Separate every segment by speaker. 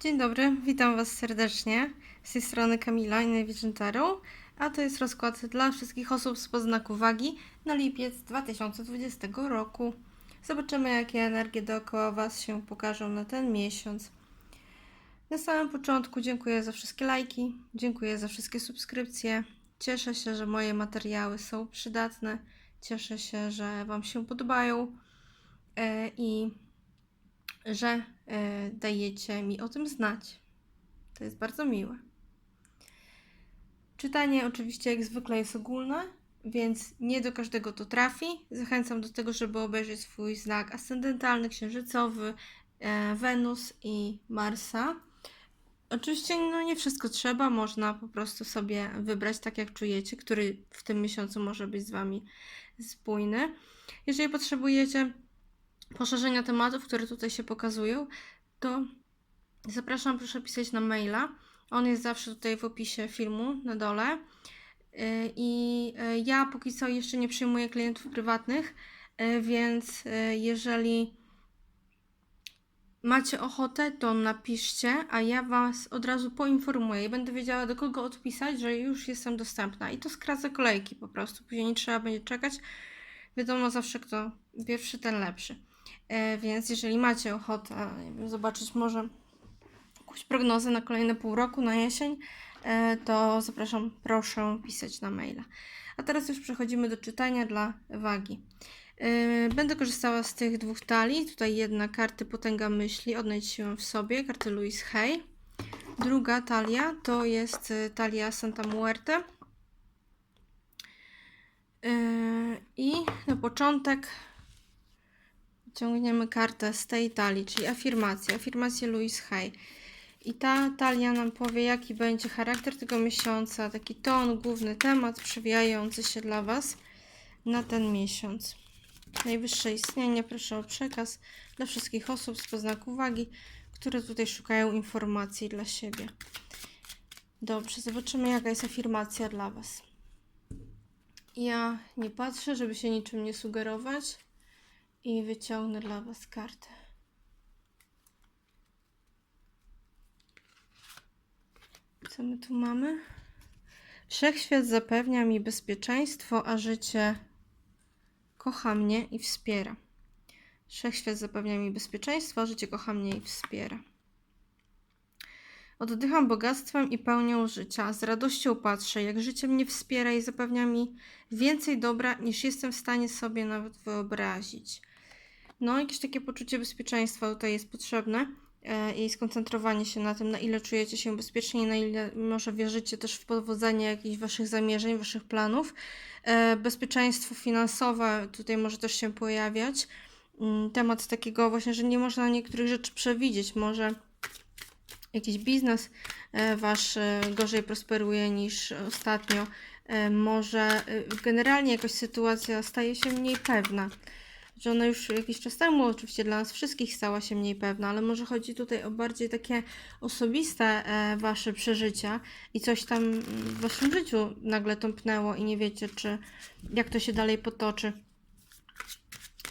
Speaker 1: Dzień dobry, witam Was serdecznie. Z tej strony Kamila, innej Vision Tarot, a to jest rozkład dla wszystkich osób z poznaku wagi na lipiec 2020 roku. Zobaczymy, jakie energie dookoła Was się pokażą na ten miesiąc. Na samym początku dziękuję za wszystkie lajki, dziękuję za wszystkie subskrypcje. Cieszę się, że moje materiały są przydatne. Cieszę się, że Wam się podobają e, i że e, dajecie mi o tym znać. To jest bardzo miłe. Czytanie oczywiście jak zwykle jest ogólne, więc nie do każdego to trafi. Zachęcam do tego, żeby obejrzeć swój znak ascendentalny, księżycowy, e, Wenus i Marsa. Oczywiście no nie wszystko trzeba, można po prostu sobie wybrać tak jak czujecie, który w tym miesiącu może być z Wami spójny. Jeżeli potrzebujecie poszerzenia tematów, które tutaj się pokazują, to zapraszam, proszę pisać na maila. On jest zawsze tutaj w opisie filmu na dole. Yy, I yy, ja póki co jeszcze nie przyjmuję klientów prywatnych, yy, więc jeżeli macie ochotę, to napiszcie, a ja Was od razu poinformuję i będę wiedziała, do kogo odpisać, że już jestem dostępna. I to skraca kolejki po prostu. Później nie trzeba będzie czekać. Wiadomo zawsze, kto pierwszy, ten lepszy. E, więc jeżeli macie ochotę wiem, zobaczyć może jakąś prognozę na kolejne pół roku, na jesień, e, to zapraszam, proszę pisać na maila. A teraz już przechodzimy do czytania dla wagi. E, Będę korzystała z tych dwóch talii. Tutaj jedna karty Potęga Myśli, Odnajdź siłę w sobie, karty Louise Hay. Druga talia to jest talia Santa Muerte. I na początek Ciągniemy kartę z tej talii, czyli afirmację, afirmację Louise Hay. I ta talia nam powie, jaki będzie charakter tego miesiąca, taki ton, główny temat przewijający się dla Was na ten miesiąc. Najwyższe istnienie, proszę o przekaz dla wszystkich osób z poznaku wagi, które tutaj szukają informacji dla siebie. Dobrze, zobaczymy, jaka jest afirmacja dla Was. Ja nie patrzę, żeby się niczym nie sugerować i wyciągnę dla Was kartę. Co my tu mamy? Wszechświat zapewnia mi bezpieczeństwo, a życie kocha mnie i wspiera. Wszechświat zapewnia mi bezpieczeństwo, a życie kocha mnie i wspiera. Oddycham bogactwem i pełnią życia. Z radością patrzę, jak życie mnie wspiera i zapewnia mi więcej dobra, niż jestem w stanie sobie nawet wyobrazić. No, jakieś takie poczucie bezpieczeństwa tutaj jest potrzebne e, i skoncentrowanie się na tym, na ile czujecie się bezpiecznie, na ile może wierzycie też w powodzenie jakichś waszych zamierzeń, waszych planów. E, Bezpieczeństwo finansowe tutaj może też się pojawiać. Mm, Temat takiego właśnie, że nie można niektórych rzeczy przewidzieć. Może jakiś biznes e, wasz gorzej prosperuje niż ostatnio. Może generalnie jakaś sytuacja staje się mniej pewna że ona już jakiś czas temu oczywiście dla nas wszystkich stała się mniej pewna, ale może chodzi tutaj o bardziej takie osobiste e, wasze przeżycia i coś tam w waszym życiu nagle tąpnęło i nie wiecie, czy jak to się dalej potoczy.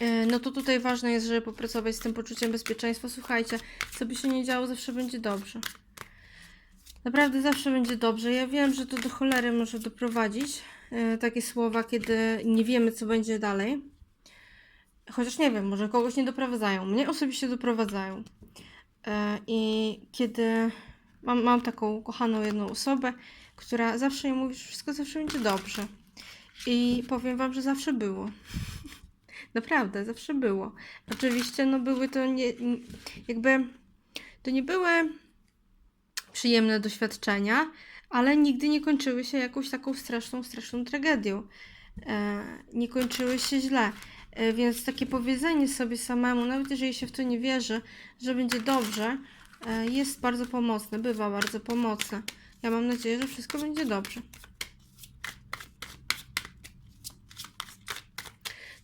Speaker 1: E, no to tutaj ważne jest, żeby popracować z tym poczuciem bezpieczeństwa. Słuchajcie, co by się nie działo, zawsze będzie dobrze. Naprawdę zawsze będzie dobrze. Ja wiem, że to do cholery może doprowadzić. e, Takie słowa, kiedy nie wiemy, co będzie dalej. Chociaż nie wiem, może kogoś nie doprowadzają. Mnie osobiście doprowadzają. E, I kiedy mam, mam taką kochaną jedną osobę, która zawsze mi mówi, że wszystko zawsze będzie dobrze. I powiem Wam, że zawsze było. Naprawdę, zawsze było. Oczywiście, no były to nie, jakby, to nie były przyjemne doświadczenia, ale nigdy nie kończyły się jakąś taką straszną, straszną tragedią. E, nie kończyły się źle. E, Więc takie powiedzenie sobie samemu, nawet jeżeli się w to nie wierzy, że będzie dobrze, e, jest bardzo pomocne, bywa bardzo pomocne. Ja mam nadzieję, że wszystko będzie dobrze.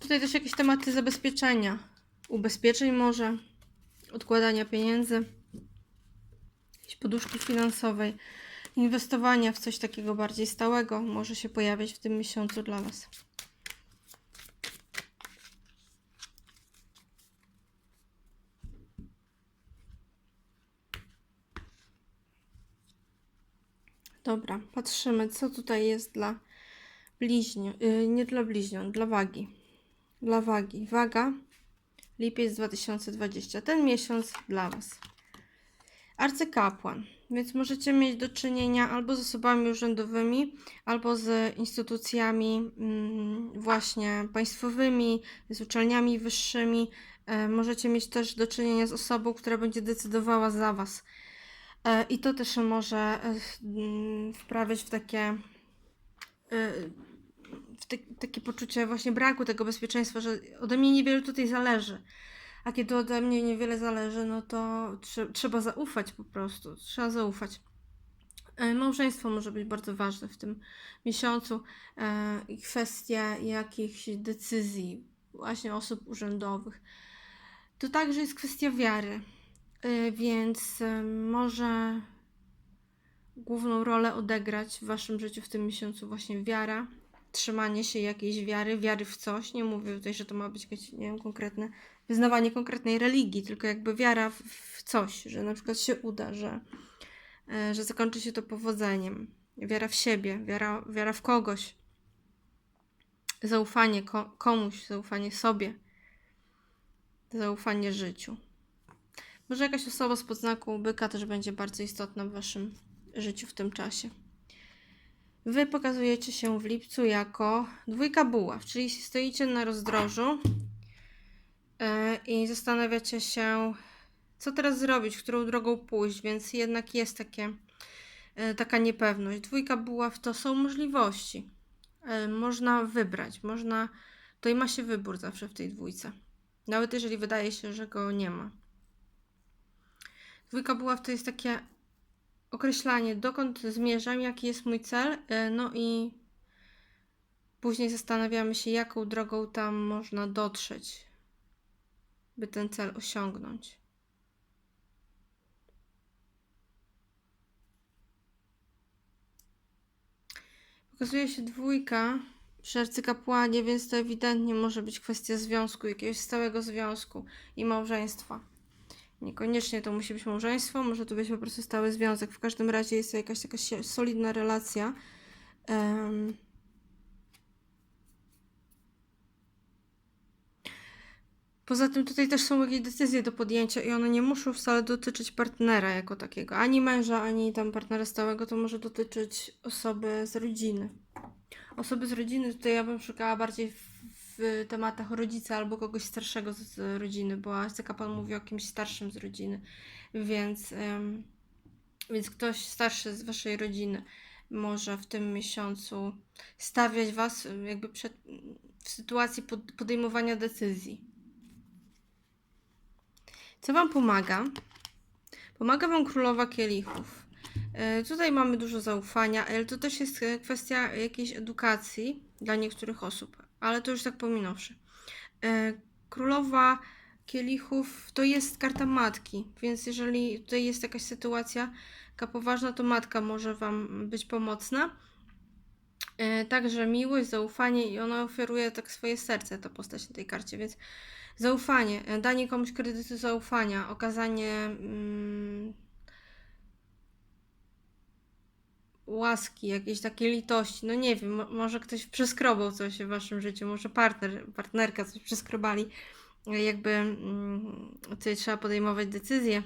Speaker 1: Tutaj też jakieś tematy zabezpieczenia, ubezpieczeń może, odkładania pieniędzy, jakiejś poduszki finansowej, inwestowania w coś takiego bardziej stałego może się pojawiać w tym miesiącu dla Was. Dobra, patrzymy, co tutaj jest dla bliźniąt, yy, nie dla bliźniąt, dla wagi. Dla wagi. Waga, lipiec 2020. Ten miesiąc dla Was. Arcykapłan. Więc możecie mieć do czynienia albo z osobami urzędowymi, albo z instytucjami mm, właśnie państwowymi, z uczelniami wyższymi. E, możecie mieć też do czynienia z osobą, która będzie decydowała za Was. E, I to też może e, mm, wprawiać w takie e, w te, takie poczucie właśnie braku tego bezpieczeństwa, że ode mnie niewiele tutaj zależy. A kiedy ode mnie niewiele zależy, no to trze- trzeba zaufać po prostu. Trzeba zaufać. Małżeństwo może być bardzo ważne w tym miesiącu i kwestie jakichś decyzji, właśnie osób urzędowych. To także jest kwestia wiary, więc e, może główną rolę odegrać w waszym życiu w tym miesiącu właśnie wiara, trzymanie się jakiejś wiary, wiary w coś. Nie mówię tutaj, że to ma być jakieś, nie wiem, konkretne wyznawanie konkretnej religii, tylko jakby wiara w, coś, że na przykład się uda, że, e, że zakończy się to powodzeniem. Wiara w siebie, wiara, wiara w kogoś. Zaufanie ko- komuś, zaufanie sobie. Zaufanie życiu. Może jakaś osoba z podznaku byka też będzie bardzo istotna w waszym życiu w tym czasie. Wy pokazujecie się w lipcu jako dwójka buław, czyli stoicie na rozdrożu e, i zastanawiacie się, co teraz zrobić, którą drogą pójść, więc jednak jest takie, e, taka niepewność. Dwójka buław to są możliwości. E, Można wybrać, można. To ma się wybór zawsze w tej dwójce. Nawet jeżeli wydaje się, że go nie ma. Dwójka buław to jest takie określanie, dokąd zmierzam, jaki jest mój cel, e, no i później zastanawiamy się, jaką drogą tam można dotrzeć, by ten cel osiągnąć. Pokazuje się dwójka przy arcykapłanie, więc to ewidentnie może być kwestia związku, jakiegoś stałego związku i małżeństwa. Niekoniecznie to musi być małżeństwo, może to być po prostu stały związek. W każdym razie jest to jakaś taka solidna relacja. Em, Poza tym tutaj też są jakieś decyzje do podjęcia i one nie muszą wcale dotyczyć partnera jako takiego. Ani męża, ani tam partnera stałego, to może dotyczyć osoby z rodziny. Osoby z rodziny tutaj ja bym szukała bardziej w, w tematach rodzica albo kogoś starszego z, rodziny, bo arcykapłan mówi o kimś starszym z rodziny, więc, więc ktoś starszy z waszej rodziny może w tym miesiącu stawiać was jakby przed, w sytuacji pod, podejmowania decyzji. Co Wam pomaga? Pomaga Wam Królowa Kielichów. E, Tutaj mamy dużo zaufania, ale to też jest e, kwestia jakiejś edukacji dla niektórych osób, ale to już tak pominąwszy. E, Królowa Kielichów to jest karta matki, więc jeżeli tutaj jest jakaś sytuacja taka poważna, to matka może Wam być pomocna. E, Także miłość, zaufanie i ona oferuje tak swoje serce, ta postać na tej karcie, więc zaufanie, e, danie komuś kredytu zaufania, okazanie mm, łaski, jakiejś takiej litości, no nie wiem, mo- może ktoś przeskrobał coś w waszym życiu, może partner, partnerka coś przeskrobali, e, jakby mm, tutaj trzeba podejmować decyzje,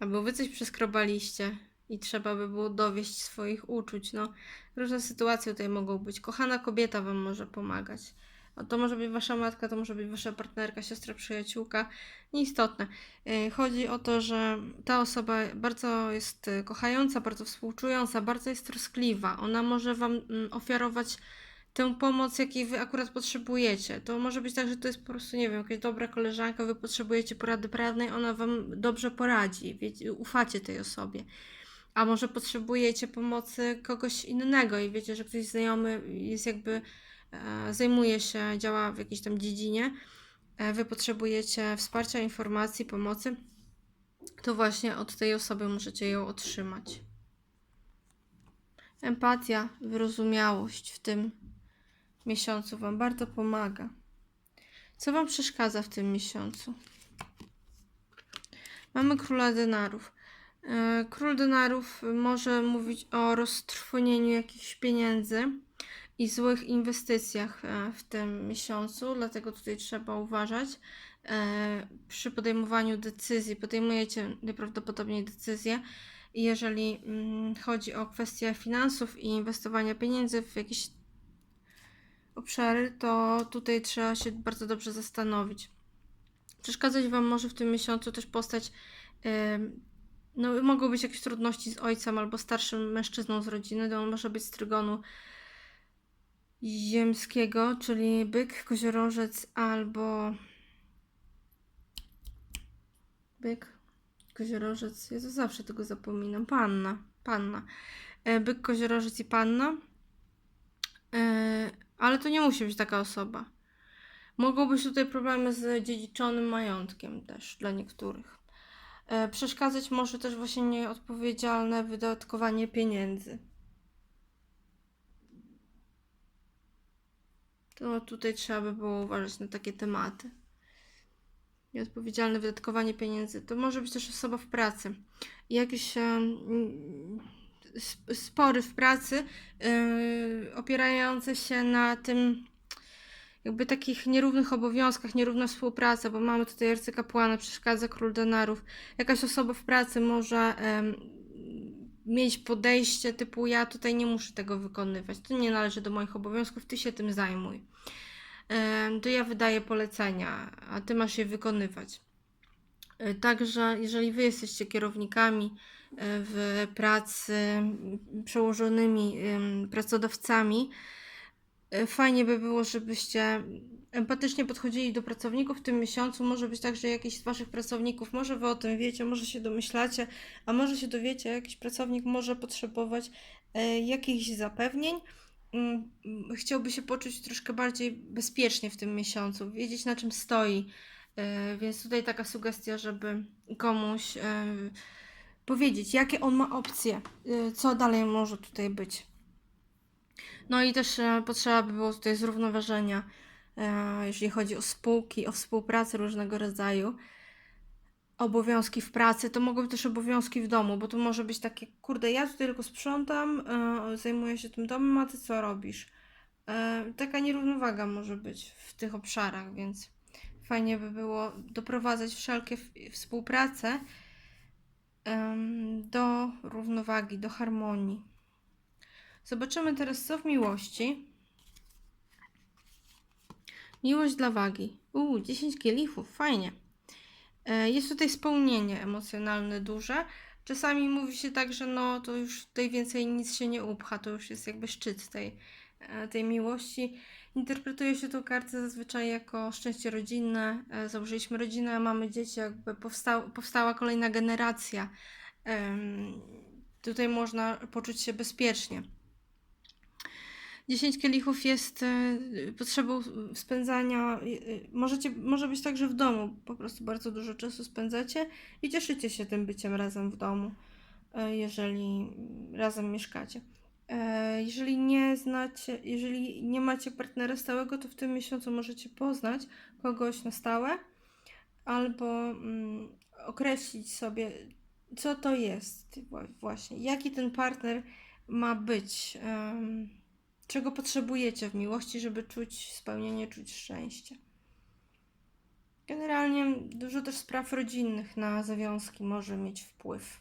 Speaker 1: albo wy coś przeskrobaliście i trzeba by było dowieść swoich uczuć, no różne sytuacje tutaj mogą być, kochana kobieta wam może pomagać, to może być wasza matka, to może być wasza partnerka, siostra, przyjaciółka, nieistotne. Yy, Chodzi o to, że ta osoba bardzo jest y, kochająca, bardzo współczująca, bardzo jest troskliwa. Ona może wam mm, ofiarować tę pomoc, jakiej wy akurat potrzebujecie. To może być tak, że to jest po prostu, nie wiem, jakaś dobra koleżanka, wy potrzebujecie porady prawnej, ona wam dobrze poradzi, wiecie, ufacie tej osobie. A może potrzebujecie pomocy kogoś innego i wiecie, że ktoś znajomy jest jakby e, zajmuje się, działa w jakiejś tam dziedzinie, e, wy potrzebujecie wsparcia, informacji, pomocy, to właśnie od tej osoby możecie ją otrzymać. Empatia, wyrozumiałość w tym miesiącu Wam bardzo pomaga. Co Wam przeszkadza w tym miesiącu? Mamy króla denarów. E, Król denarów może mówić o roztrwonieniu jakichś pieniędzy i złych inwestycjach e, w tym miesiącu, dlatego tutaj trzeba uważać e, przy podejmowaniu decyzji. Podejmujecie najprawdopodobniej decyzję jeżeli mm, chodzi o kwestie finansów i inwestowania pieniędzy w jakieś obszary, to tutaj trzeba się bardzo dobrze zastanowić. Przeszkadzać Wam może w tym miesiącu też postać em, no, mogą być jakieś trudności z ojcem albo starszym mężczyzną z rodziny. To on może być z trygonu ziemskiego, czyli byk, koziorożec albo byk, koziorożec. Ja to zawsze tego zapominam. Panna, panna. E, Byk, koziorożec i panna. E, Ale to nie musi być taka osoba. Mogą być tutaj problemy z dziedziczonym majątkiem też dla niektórych. E, Przeszkadzać może też właśnie nieodpowiedzialne wydatkowanie pieniędzy. To tutaj trzeba by było uważać na takie tematy. Nieodpowiedzialne wydatkowanie pieniędzy. To może być też osoba w pracy. Jakieś e, sp- spory w pracy e, opierające się na tym jakby takich nierównych obowiązkach, nierówna współpraca, bo mamy tutaj arcykapłana, przeszkadza król denarów. Jakaś osoba w pracy może mieć podejście typu ja tutaj nie muszę tego wykonywać, to nie należy do moich obowiązków, ty się tym zajmuj. To ja wydaję polecenia, a ty masz je wykonywać. E, Także jeżeli wy jesteście kierownikami e, w pracy, przełożonymi pracodawcami, Fajnie by było, żebyście empatycznie podchodzili do pracowników w tym miesiącu. Może być tak, że jakiś z Waszych pracowników, może Wy o tym wiecie, może się domyślacie, a może się dowiecie, jakiś pracownik może potrzebować e, jakichś zapewnień. Mm, mm, Chciałby się poczuć troszkę bardziej bezpiecznie w tym miesiącu, wiedzieć na czym stoi. E, Więc tutaj taka sugestia, żeby komuś e, powiedzieć, jakie on ma opcje, e, co dalej może tutaj być. No i też e, potrzeba by było tutaj zrównoważenia, e, jeżeli chodzi o spółki, o współpracę różnego rodzaju. Obowiązki w pracy, to mogą być też obowiązki w domu, bo to może być takie, kurde, ja tutaj tylko sprzątam, e, zajmuję się tym domem, a ty co robisz? Taka nierównowaga może być w tych obszarach, więc fajnie by było doprowadzać wszelkie współprace do równowagi, do harmonii. Zobaczymy teraz, co w miłości. Miłość dla wagi. Uuu, 10 kielichów, fajnie. E, Jest tutaj spełnienie emocjonalne duże. Czasami mówi się tak, że no to już tutaj więcej nic się nie upcha, to już jest jakby szczyt tej, e, tej miłości. Interpretuje się tą kartę zazwyczaj jako szczęście rodzinne. E, Założyliśmy rodzinę, mamy dzieci, jakby powstał, powstała kolejna generacja. Tutaj można poczuć się bezpiecznie. 10 kielichów jest e, potrzebą spędzania. e, e, Możecie, może być tak, że w domu po prostu bardzo dużo czasu spędzacie i cieszycie się tym byciem razem w domu, jeżeli razem mieszkacie. Jeżeli nie znacie, jeżeli nie macie partnera stałego, to w tym miesiącu możecie poznać kogoś na stałe albo mm, określić sobie, co to jest wła- właśnie, jaki ten partner ma być. em, czego potrzebujecie w miłości, żeby czuć spełnienie, czuć szczęście. Generalnie dużo też spraw rodzinnych na zawiązki może mieć wpływ.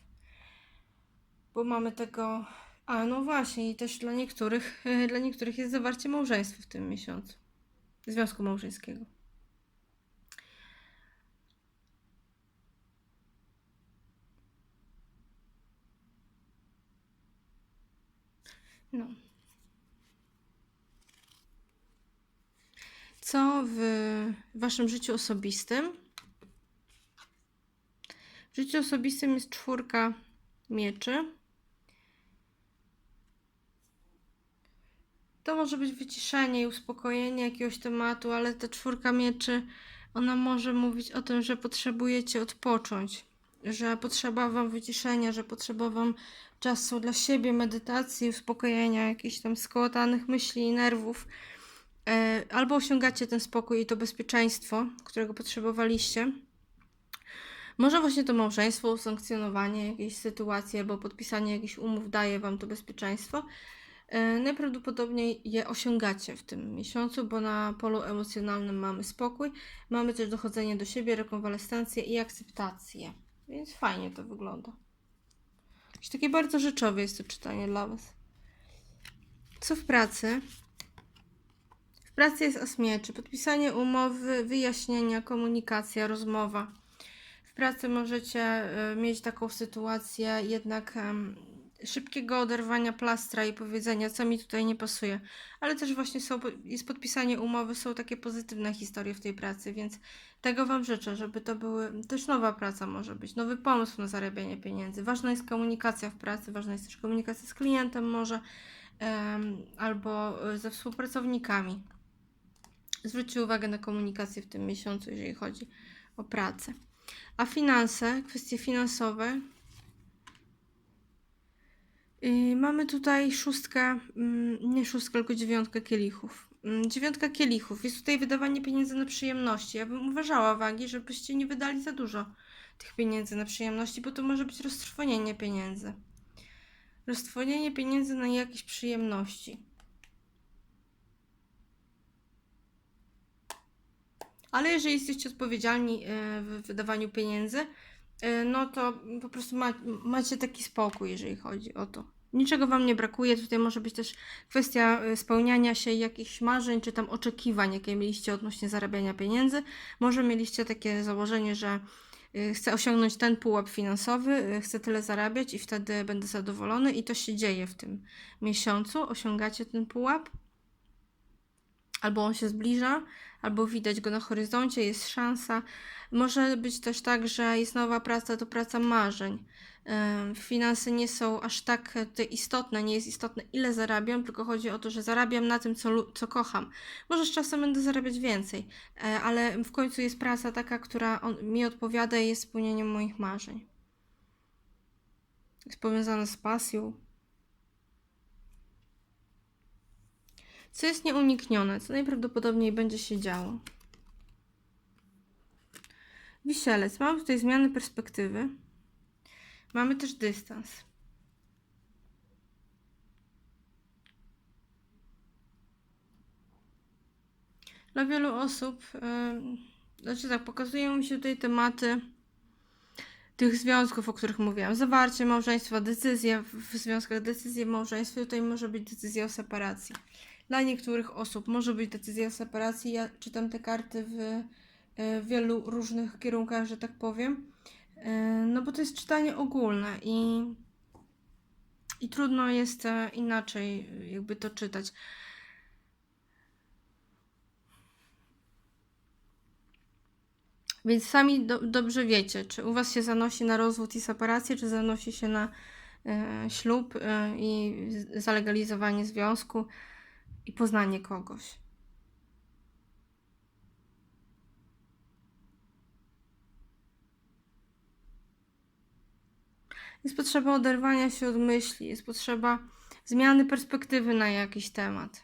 Speaker 1: Bo mamy tego. A no właśnie, i też dla niektórych, dla niektórych jest zawarcie małżeństwa w tym miesiącu. Związku małżeńskiego. No. Co w waszym życiu osobistym? W życiu osobistym jest czwórka mieczy. To może być wyciszenie i uspokojenie jakiegoś tematu, ale ta czwórka mieczy, ona może mówić o tym, że potrzebujecie odpocząć, że potrzeba wam wyciszenia, że potrzeba wam czasu dla siebie, medytacji, uspokojenia jakichś tam skołatanych myśli i nerwów. E, Albo osiągacie ten spokój i to bezpieczeństwo, którego potrzebowaliście, Może właśnie to małżeństwo, usankcjonowanie jakiejś sytuacji albo podpisanie jakichś umów daje Wam to bezpieczeństwo. E, Najprawdopodobniej je osiągacie w tym miesiącu, bo na polu emocjonalnym mamy spokój, mamy też dochodzenie do siebie, rekonwalescencję i akceptację. Więc fajnie to wygląda. Jakieś takie bardzo rzeczowe jest to czytanie dla Was. Co w pracy? W pracy jest as mieczy, podpisanie umowy, wyjaśnienia, komunikacja, rozmowa. W pracy możecie y, mieć taką sytuację jednak szybkiego oderwania plastra i powiedzenia, co mi tutaj nie pasuje. Ale też właśnie są, jest podpisanie umowy, są takie pozytywne historie w tej pracy, więc tego Wam życzę, żeby to były też nowa praca może być, nowy pomysł na zarabianie pieniędzy. Ważna jest komunikacja w pracy, ważna jest też komunikacja z klientem może albo y, ze współpracownikami. Zwróćcie uwagę na komunikację w tym miesiącu, jeżeli chodzi o pracę. A finanse, kwestie finansowe. Mamy tutaj szóstkę, mm, nie szóstkę, tylko dziewiątkę kielichów. Mm, Dziewiątka kielichów. Jest tutaj wydawanie pieniędzy na przyjemności. Ja bym uważała wagi, żebyście nie wydali za dużo tych pieniędzy na przyjemności, bo to może być roztrwonienie pieniędzy. Roztrwonienie pieniędzy na jakieś przyjemności. Ale jeżeli jesteście odpowiedzialni e, w wydawaniu pieniędzy, e, no to po prostu ma, macie taki spokój, jeżeli chodzi o to. Niczego Wam nie brakuje. Tutaj może być też kwestia e, spełniania się jakichś marzeń, czy tam oczekiwań, jakie mieliście odnośnie zarabiania pieniędzy. Może mieliście takie założenie, że chcę osiągnąć ten pułap finansowy, chcę tyle zarabiać i wtedy będę zadowolony i to się dzieje w tym miesiącu. Osiągacie ten pułap albo on się zbliża, albo widać go na horyzoncie, jest szansa. Może być też tak, że jest nowa praca, to praca marzeń. Finanse nie są aż tak e, istotne, nie jest istotne ile zarabiam, tylko chodzi o to, że zarabiam na tym, co, co kocham. Może z czasem będę zarabiać więcej, e, ale w końcu jest praca taka, która on, mi odpowiada i jest spełnieniem moich marzeń. Jest powiązana z pasją. Co jest nieuniknione, co najprawdopodobniej będzie się działo. Wisielec. Mamy tutaj zmiany perspektywy. Mamy też dystans. Dla wielu osób, yy, znaczy tak, pokazują mi się tutaj tematy tych związków, o których mówiłam. Zawarcie małżeństwa, decyzje w związkach, decyzje w małżeństwie. Tutaj może być decyzja o separacji. Dla niektórych osób może być decyzja o separacji. Ja czytam te karty w e, wielu różnych kierunkach, że tak powiem. E, No bo to jest czytanie ogólne i, i trudno jest e, inaczej jakby to czytać. Więc sami do, dobrze wiecie, czy u Was się zanosi na rozwód i separację, czy zanosi się na ślub i zalegalizowanie związku i poznanie kogoś. Jest potrzeba oderwania się od myśli, jest potrzeba zmiany perspektywy na jakiś temat.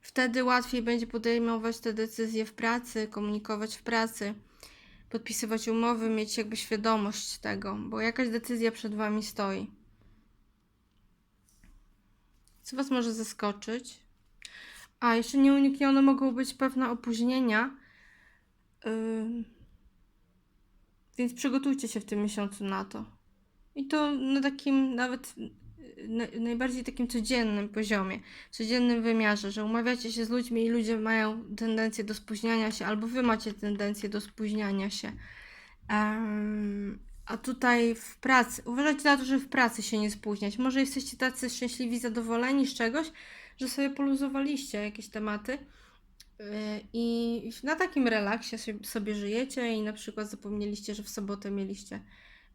Speaker 1: Wtedy łatwiej będzie podejmować te decyzje w pracy, komunikować w pracy, podpisywać umowy, mieć jakby świadomość tego, bo jakaś decyzja przed Wami stoi. Co Was może zaskoczyć? A, jeszcze nieuniknione mogą być pewne opóźnienia. Ym, więc przygotujcie się w tym miesiącu na to. I to na takim nawet y, na, najbardziej takim codziennym poziomie, codziennym wymiarze, że umawiacie się z ludźmi i ludzie mają tendencję do spóźniania się, albo wy macie tendencję do spóźniania się. Em, a tutaj w pracy, uważajcie na to, że w pracy się nie spóźniać. Może jesteście tacy szczęśliwi, zadowoleni z czegoś, że sobie poluzowaliście jakieś tematy. Yy, I na takim relaksie sobie- żyjecie i na przykład zapomnieliście, że w sobotę mieliście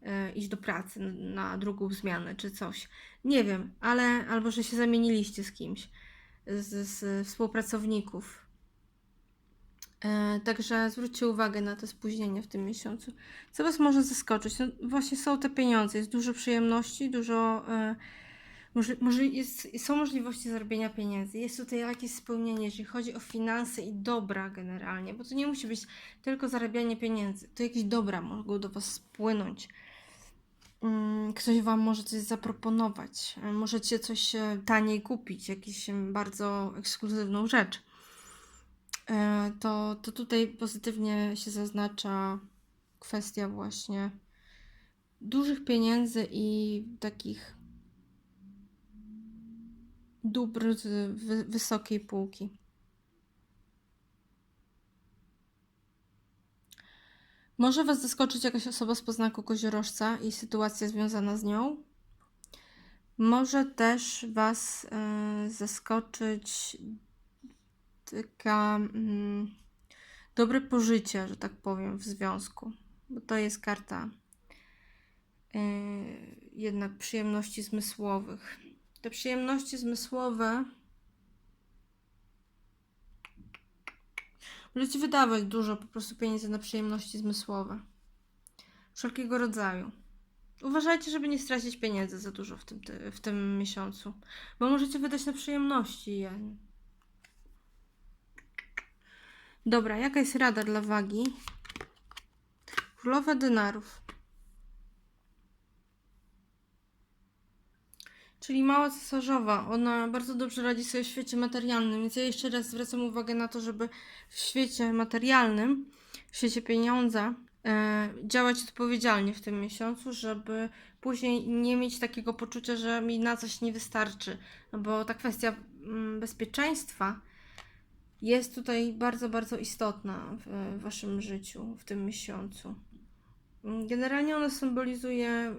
Speaker 1: yy, iść do pracy na drugą zmianę czy coś. Nie wiem, ale albo że się zamieniliście z kimś z, z współpracowników. Yy, Także zwróćcie uwagę na te spóźnienia w tym miesiącu. Co Was może zaskoczyć? No właśnie są te pieniądze, jest dużo przyjemności, dużo, yy, Może, może jest, są możliwości zarobienia pieniędzy, jest tutaj jakieś spełnienie, jeżeli chodzi o finanse i dobra generalnie, bo to nie musi być tylko zarabianie pieniędzy, to jakieś dobra mogą do Was spłynąć. Mm, Ktoś Wam może coś zaproponować, e, możecie coś e, taniej kupić, jakąś bardzo ekskluzywną rzecz. E, To, to tutaj pozytywnie się zaznacza kwestia właśnie dużych pieniędzy i takich dóbr z wy- wysokiej półki. Może Was zaskoczyć jakaś osoba z poznaku koziorożca i sytuacja związana z nią. Może też Was e, zaskoczyć taka mm, dobre pożycie, że tak powiem, w związku, bo to jest karta e, jednak przyjemności zmysłowych. Te przyjemności zmysłowe Możecie wydawać dużo po prostu pieniędzy na przyjemności zmysłowe. Wszelkiego rodzaju. Uważajcie, żeby nie stracić pieniędzy za dużo w tym, ty- w tym miesiącu, bo możecie wydać na przyjemności je. Dobra, jaka jest rada dla wagi? Królowa denarów. Czyli mała cesarzowa. Ona bardzo dobrze radzi sobie w świecie materialnym, więc ja jeszcze raz zwracam uwagę na to, żeby w świecie materialnym, w świecie pieniądza, e, działać odpowiedzialnie w tym miesiącu, żeby później nie mieć takiego poczucia, że mi na coś nie wystarczy. No bo ta kwestia mm, bezpieczeństwa jest tutaj bardzo, bardzo istotna w, waszym życiu, w tym miesiącu. Generalnie ona symbolizuje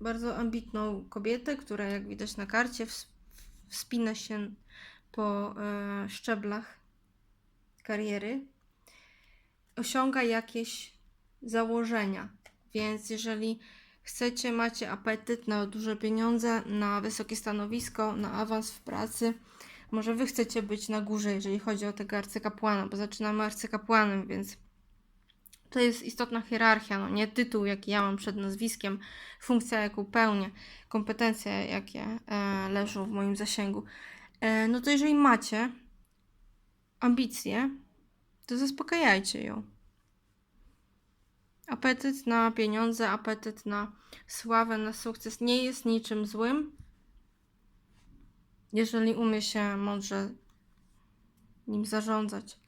Speaker 1: bardzo ambitną kobietę, która jak widać na karcie ws- wspina się po e, szczeblach kariery, osiąga jakieś założenia. Więc jeżeli chcecie, macie apetyt na duże pieniądze, na wysokie stanowisko, na awans w pracy, może wy chcecie być na górze, jeżeli chodzi o tego arcykapłana, bo zaczynamy arcykapłanem, więc to jest istotna hierarchia, no nie tytuł, jaki ja mam przed nazwiskiem, funkcja, jaką pełnię, kompetencje, jakie e, leżą w moim zasięgu. E, no to jeżeli macie ambicje, to zaspokajajcie ją. Apetyt na pieniądze, apetyt na sławę, na sukces nie jest niczym złym, jeżeli umie się mądrze nim zarządzać.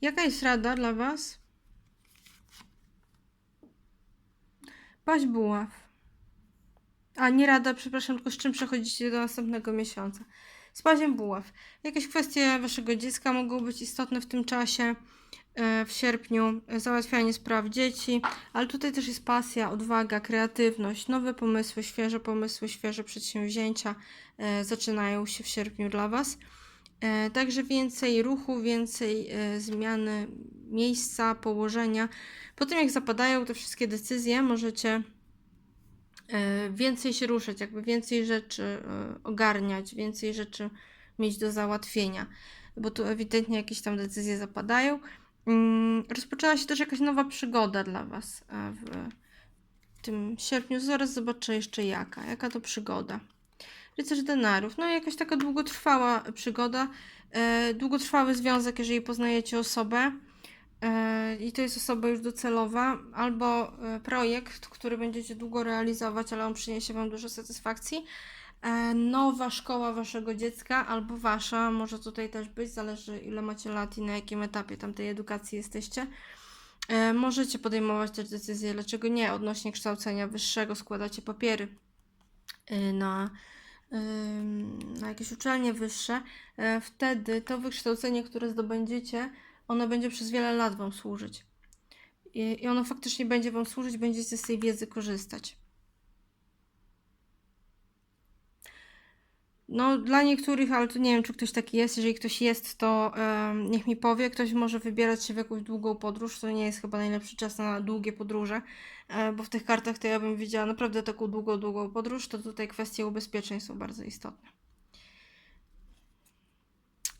Speaker 1: Jaka jest rada dla Was? Paść buław. A nie rada, przepraszam, tylko z czym przechodzicie do następnego miesiąca. Z paziem buław. Jakieś kwestie Waszego dziecka mogą być istotne w tym czasie, e, w sierpniu, załatwianie spraw dzieci, ale tutaj też jest pasja, odwaga, kreatywność, nowe pomysły, świeże pomysły, świeże przedsięwzięcia e, zaczynają się w sierpniu dla Was. E, Także więcej ruchu, więcej zmiany miejsca, położenia. Po tym jak zapadają te wszystkie decyzje, możecie więcej się ruszać, jakby więcej rzeczy e, ogarniać, więcej rzeczy mieć do załatwienia, bo tu ewidentnie jakieś tam decyzje zapadają. Mm, Rozpoczęła się też jakaś nowa przygoda dla Was e, w tym sierpniu. Zaraz zobaczę jeszcze jaka, jaka to przygoda. Rycerz denarów. No jakaś taka długotrwała przygoda, e, długotrwały związek, jeżeli poznajecie osobę e, i to jest osoba już docelowa, albo e, projekt, który będziecie długo realizować, ale on przyniesie Wam dużo satysfakcji. E, nowa szkoła Waszego dziecka, albo Wasza, może tutaj też być, zależy ile macie lat i na jakim etapie tamtej edukacji jesteście. E, możecie podejmować też decyzje, dlaczego nie, odnośnie kształcenia wyższego, składacie papiery e, na na jakieś uczelnie wyższe, e, wtedy to wykształcenie, które zdobędziecie, ono będzie przez wiele lat Wam służyć. I, I ono faktycznie będzie Wam służyć, będziecie z tej wiedzy korzystać. No, dla niektórych, ale to nie wiem, czy ktoś taki jest. Jeżeli ktoś jest, to em, niech mi powie. Ktoś może wybierać się w jakąś długą podróż. To nie jest chyba najlepszy czas na długie podróże, e, bo w tych kartach to ja bym widziała naprawdę taką długą, długą podróż. To tutaj kwestie ubezpieczeń są bardzo istotne.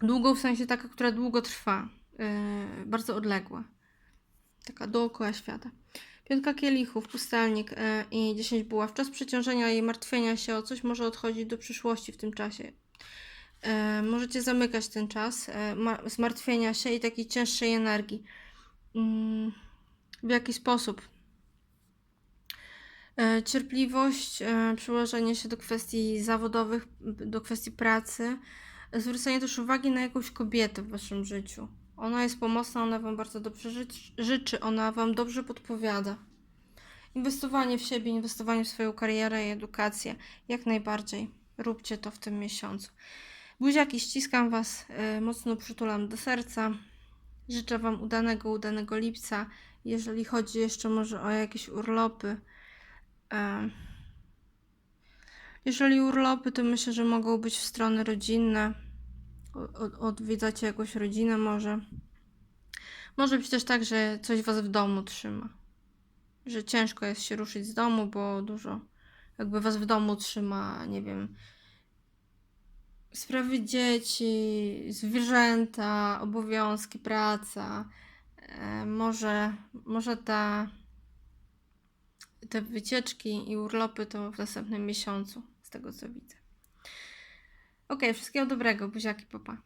Speaker 1: Długą w sensie taka, która długo trwa, bardzo odległa. Taka dookoła świata. Piątka kielichów, pustelnik e, i 10 buław. Czas przeciążenia i martwienia się o coś może odchodzić do przyszłości w tym czasie. E, możecie zamykać ten czas e, ma- zmartwienia się i takiej cięższej energii. Mm, w jaki sposób? E, Cierpliwość, e, przyłożenie się do kwestii zawodowych, do kwestii pracy, zwrócenie też uwagi na jakąś kobietę w waszym życiu. Ona jest pomocna, ona wam bardzo dobrze ży- życzy, ona wam dobrze podpowiada. Inwestowanie w siebie, inwestowanie w swoją karierę i edukację, jak najbardziej. Róbcie to w tym miesiącu. Buziaki, ściskam was, e, mocno przytulam do serca. Życzę wam udanego, udanego lipca. Jeżeli chodzi jeszcze może o jakieś urlopy, E, Jeżeli urlopy, to myślę, że mogą być w strony rodzinne. Odwiedzacie jakąś rodzinę może. Może być też tak, że coś was w domu trzyma. Że ciężko jest się ruszyć z domu, bo dużo jakby was w domu trzyma, nie wiem, sprawy dzieci, zwierzęta, obowiązki, praca. E, Może, może ta te wycieczki i urlopy to w następnym miesiącu, z tego co widzę. Ok, wszystkiego dobrego, buziaki, papa.